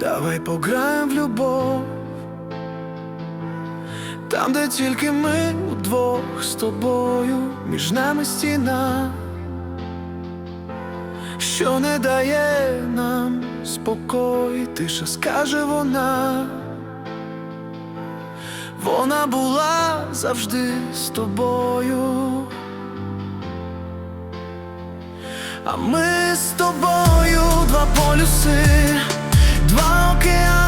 Давай пограєм в любов, там, де тільки ми удвох з тобою, між нами стіна, що не дає нам спокій, тиша скаже вона. Вона була завжди з тобою. А ми з тобою два полюси, два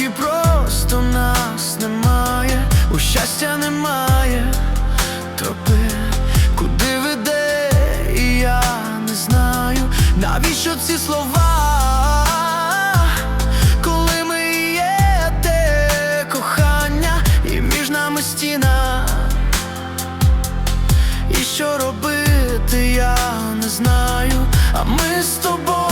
і просто нас немає, у щастя немає тропи, куди веде, і я не знаю, навіщо ці слова, коли ми є те кохання, і між нами стіна. І що робити, я не знаю. А ми з тобою